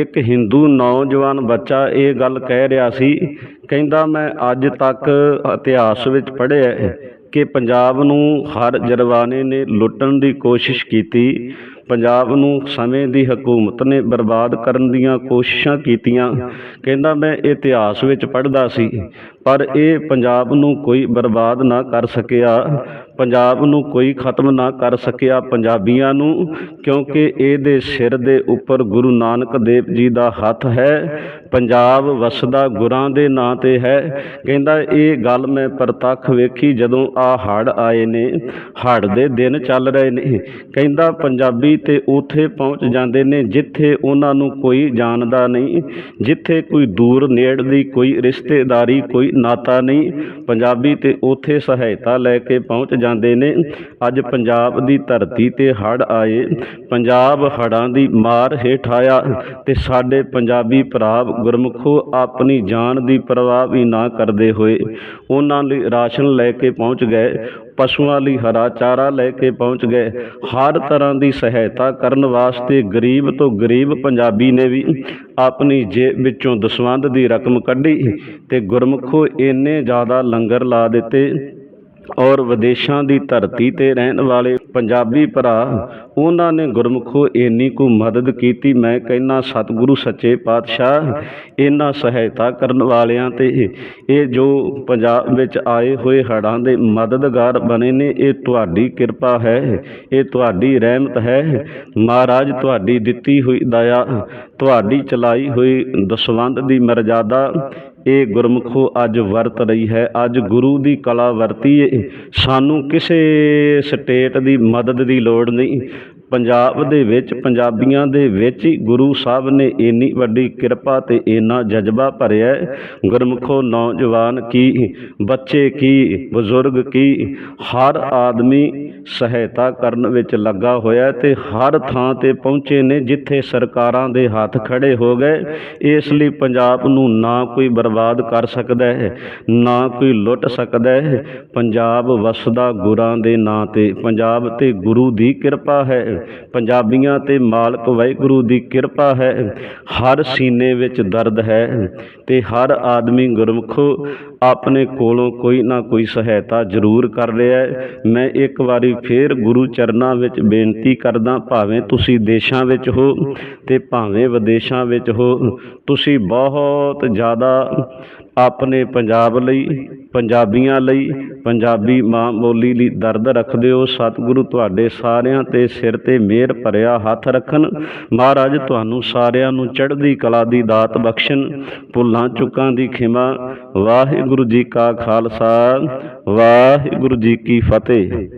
ਇੱਕ ਹਿੰਦੂ ਨੌਜਵਾਨ ਬੱਚਾ ਇਹ ਗੱਲ ਕਹਿ ਰਿਹਾ ਸੀ, ਕਹਿੰਦਾ, ਮੈਂ ਅੱਜ ਤੱਕ ਇਤਿਹਾਸ ਵਿੱਚ ਪੜ੍ਹਿਆ ਹੈ ਕਿ ਪੰਜਾਬ ਨੂੰ ਹਰ ਜਰਵਾਣੇ ਨੇ ਲੁੱਟਣ ਦੀ ਕੋਸ਼ਿਸ਼ ਕੀਤੀ। ਪੰਜਾਬ ਨੂੰ ਸਮੇਂ ਦੀ ਹਕੂਮਤ ਨੇ ਬਰਬਾਦ ਕਰਨ ਦੀਆਂ ਕੋਸ਼ਿਸ਼ਾਂ ਕੀਤੀਆਂ। ਕਹਿੰਦਾ, ਮੈਂ ਇਤਿਹਾਸ ਵਿੱਚ ਪੜ੍ਹਦਾ ਸੀ, ਪਰ ਇਹ ਪੰਜਾਬ ਨੂੰ ਕੋਈ ਬਰਬਾਦ ਨਾ ਕਰ ਸਕਿਆ। ਪੰਜਾਬ ਨੂੰ ਕੋਈ ਖਤਮ ਨਾ ਕਰ ਸਕਿਆ ਪੰਜਾਬੀਆਂ ਨੂੰ, ਕਿਉਂਕਿ ਇਹਦੇ ਸਿਰ ਦੇ ਉੱਪਰ ਗੁਰੂ ਨਾਨਕ ਦੇਵ ਜੀ ਦਾ ਹੱਥ ਹੈ, ਪੰਜਾਬ ਵਸਦਾ ਗੁਰਾਂ ਦੇ ਨਾਂ ਤੇ ਹੈ। ਕਹਿੰਦਾ, ਇਹ ਗੱਲ ਮੈਂ ਪ੍ਰਤੱਖ ਵੇਖੀ ਜਦੋਂ ਆ ਹੜ੍ਹ ਆਏ ਨੇ, ਹੜ੍ਹ ਦੇ ਦਿਨ ਚੱਲ ਰਹੇ ਨੇ। ਕਹਿੰਦਾ, ਪੰਜਾਬੀ ਤੇ ਉਥੇ ਪਹੁੰਚ ਜਾਂਦੇ ਨੇ ਜਿੱਥੇ ਉਹਨਾਂ ਨੂੰ ਕੋਈ ਜਾਣਦਾ ਨਹੀਂ, ਜਿੱਥੇ ਕੋਈ ਦੂਰ ਨੇੜ ਦੀ ਕੋਈ ਰਿਸ਼ਤੇਦਾਰੀ, ਕੋਈ ਨਾਤਾ ਨਹੀਂ, ਪੰਜਾਬੀ ਤੇ ਉਥੇ ਸਹਾਇਤਾ ਲੈ ਕੇ ਪਹੁੰਚ ਜਾਂਦੇ ਨੇ। ਅੱਜ ਪੰਜਾਬ ਦੀ ਧਰਤੀ ਤੇ ਹੜ੍ਹ ਆਏ। ਪੰਜਾਬ ਹੜ੍ਹਾਂ ਦੀ ਮਾਰ ਹੇਠ ਆਇਆ ਤੇ ਸਾਡੇ ਪੰਜਾਬੀ ਭਰਾ ਗੁਰਮੁਖੋ ਆਪਣੀ ਜਾਨ ਦੀ ਪਰਵਾਹ ਵੀ ਨਾ ਕਰਦੇ ਹੋਏ। ਉਹਨਾਂ ਲਈ ਰਾਸ਼ਨ ਲੈ ਕੇ ਪਹੁੰਚ ਗਏ। ਪਸ਼ੂਆਂ ਲਈ ਹਰਾ ਚਾਰਾ ਲੈ ਕੇ ਪਹੁੰਚ ਗਏ। ਹਰ ਤਰ੍ਹਾਂ ਦੀ ਸਹਾਇਤਾ ਕਰਨ ਵਾਸਤੇ ਗਰੀਬ ਤੋਂ ਗਰੀਬ ਪੰਜਾਬੀ ਨੇ ਵੀ ਆਪਣੀ ਜੇਬ ਵਿੱਚੋਂ ਦਸਵੰਧ ਦੀ ਰਕਮ ਕੱਢੀ ਤੇ ਗੁਰਮੁਖੋ ਇੰਨੇ ਜ਼ਿਆਦਾ ਲੰਗਰ ਲਾ ਦਿੱਤੇ ਔਰ ਵਿਦੇਸ਼ਾਂ ਦੀ ਧਰਤੀ ਤੇ ਰਹਿਣ ਵਾਲੇ ਪੰਜਾਬੀ ਭਰਾ, ਉਹਨਾਂ ਨੇ ਗੁਰਮੁਖੋ ਇੰਨੀ ਕੁ ਮਦਦ ਕੀਤੀ। ਮੈਂ ਕਹਿੰਨਾ ਸਤਿਗੁਰੂ ਸੱਚੇ ਪਾਤਸ਼ਾਹ ਇਹਨਾਂ ਸਹਾਇਤਾ ਕਰਨ ਵਾਲਿਆਂ ਤੇ ਇਹ ਜੋ ਪੰਜਾਬ ਵਿੱਚ ਆਏ ਹੋਏ ਹੜ੍ਹਾਂ ਦੇ ਮਦਦਗਾਰ ਬਣੇ ਨੇ, ਇਹ ਤੁਹਾਡੀ ਕਿਰਪਾ ਹੈ, ਇਹ ਤੁਹਾਡੀ ਰਹਿਮਤ ਹੈ। ਮਹਾਰਾਜ, ਤੁਹਾਡੀ ਦਿੱਤੀ ਹੋਈ ਦਇਆ, ਤੁਹਾਡੀ ਚਲਾਈ ਹੋਈ ਦਸਵੰਧ ਦੀ ਮਰਜ਼ਾਦਾ ਇਹ ਗੁਰਮੁਖੋ ਅੱਜ ਵਰਤ ਰਹੀ ਹੈ। ਅੱਜ ਗੁਰੂ ਦੀ ਕਲਾ ਵਰਤੀ ਏ ਸਾਨੂੰ ਕਿਸੇ ਸਟੇਟ ਦੀ ਮਦਦ ਦੀ ਲੋੜ ਨਹੀਂ। ਪੰਜਾਬ ਦੇ ਵਿੱਚ ਪੰਜਾਬੀਆਂ ਦੇ ਵਿੱਚ ਹੀ ਗੁਰੂ ਸਾਹਿਬ ਨੇ ਇੰਨੀ ਵੱਡੀ ਕਿਰਪਾ ਤੇ ਇੰਨਾ ਜਜ਼ਬਾ ਭਰਿਆ ਹੈ। ਨੌਜਵਾਨ ਕੀ, ਬੱਚੇ ਕੀ, ਬਜ਼ੁਰਗ ਕੀ, ਹਰ ਆਦਮੀ ਸਹਾਇਤਾ ਕਰਨ ਵਿੱਚ ਲੱਗਾ ਹੋਇਆ ਹੈ ਤੇ ਹਰ ਥਾਂ ਤੇ ਪਹੁੰਚੇ ਨੇ ਜਿੱਥੇ ਸਰਕਾਰਾਂ ਦੇ ਹੱਥ ਖੜੇ ਹੋ ਗਏ। ਇਸ ਲਈ ਪੰਜਾਬ ਨੂੰ ਨਾ ਕੋਈ ਬਰਬਾਦ ਕਰ ਸਕਦਾ ਹੈ, ਨਾ ਕੋਈ ਲੁੱਟ ਸਕਦਾ ਹੈ। ਪੰਜਾਬ ਵਸਦਾ ਗੁਰਾਂ ਦੇ ਨਾਂ ਤੇ, ਪੰਜਾਬ ਤੇ ਗੁਰੂ ਦੀ ਕਿਰਪਾ ਹੈ। ਪੰਜਾਬੀਆਂ ਤੇ ਮਾਲਕ ਵਾਹਿਗੁਰੂ ਦੀ ਕਿਰਪਾ ਹੈ। ਹਰ ਸੀਨੇ ਵਿੱਚ ਦਰਦ ਹੈ ਤੇ ਹਰ ਆਦਮੀ ਗੁਰਮੁਖੋ ਆਪਣੇ ਕੋਲੋਂ ਕੋਈ ਨਾ ਕੋਈ ਸਹਾਇਤਾ ਜ਼ਰੂਰ ਕਰ ਰਿਹਾ ਹੈ। ਮੈਂ ਇੱਕ ਵਾਰੀ ਫੇਰ ਗੁਰੂ ਚਰਨਾਂ ਵਿੱਚ ਬੇਨਤੀ ਕਰਦਾ, ਭਾਵੇਂ ਤੁਸੀਂ ਦੇਸ਼ਾਂ ਵਿੱਚ ਹੋ ਤੇ ਭਾਵੇਂ ਵਿਦੇਸ਼ਾਂ ਵਿੱਚ ਹੋ, ਤੁਸੀਂ ਬਹੁਤ ਜ਼ਿਆਦਾ ਆਪਣੇ ਪੰਜਾਬ ਲਈ, ਪੰਜਾਬੀਆਂ ਲਈ, ਪੰਜਾਬੀ ਮਾਂ ਬੋਲੀ ਲਈ ਦਰਦ ਰੱਖਦੇ ਹੋ। ਸਤਿਗੁਰੂ ਤੁਹਾਡੇ ਸਾਰਿਆਂ ਤੇ ਸਿਰ ਤੇ ਮਿਹਰ ਭਰਿਆ ਹੱਥ ਰੱਖਣ। ਮਹਾਰਾਜ, ਤੁਹਾਨੂੰ ਸਾਰਿਆਂ ਨੂੰ ਚੜ੍ਹਦੀ ਕਲਾ ਦੀ ਦਾਤ ਬਖਸ਼ਣ। ਭੁੱਲਾਂ ਚੁੱਕਾਂ ਦੀ ਖਿਮਾ। ਵਾਹਿਗੁਰੂ ਜੀ ਕਾ ਖਾਲਸਾ, ਵਾਹਿਗੁਰੂ ਜੀ ਕੀ ਫਤਿਹ।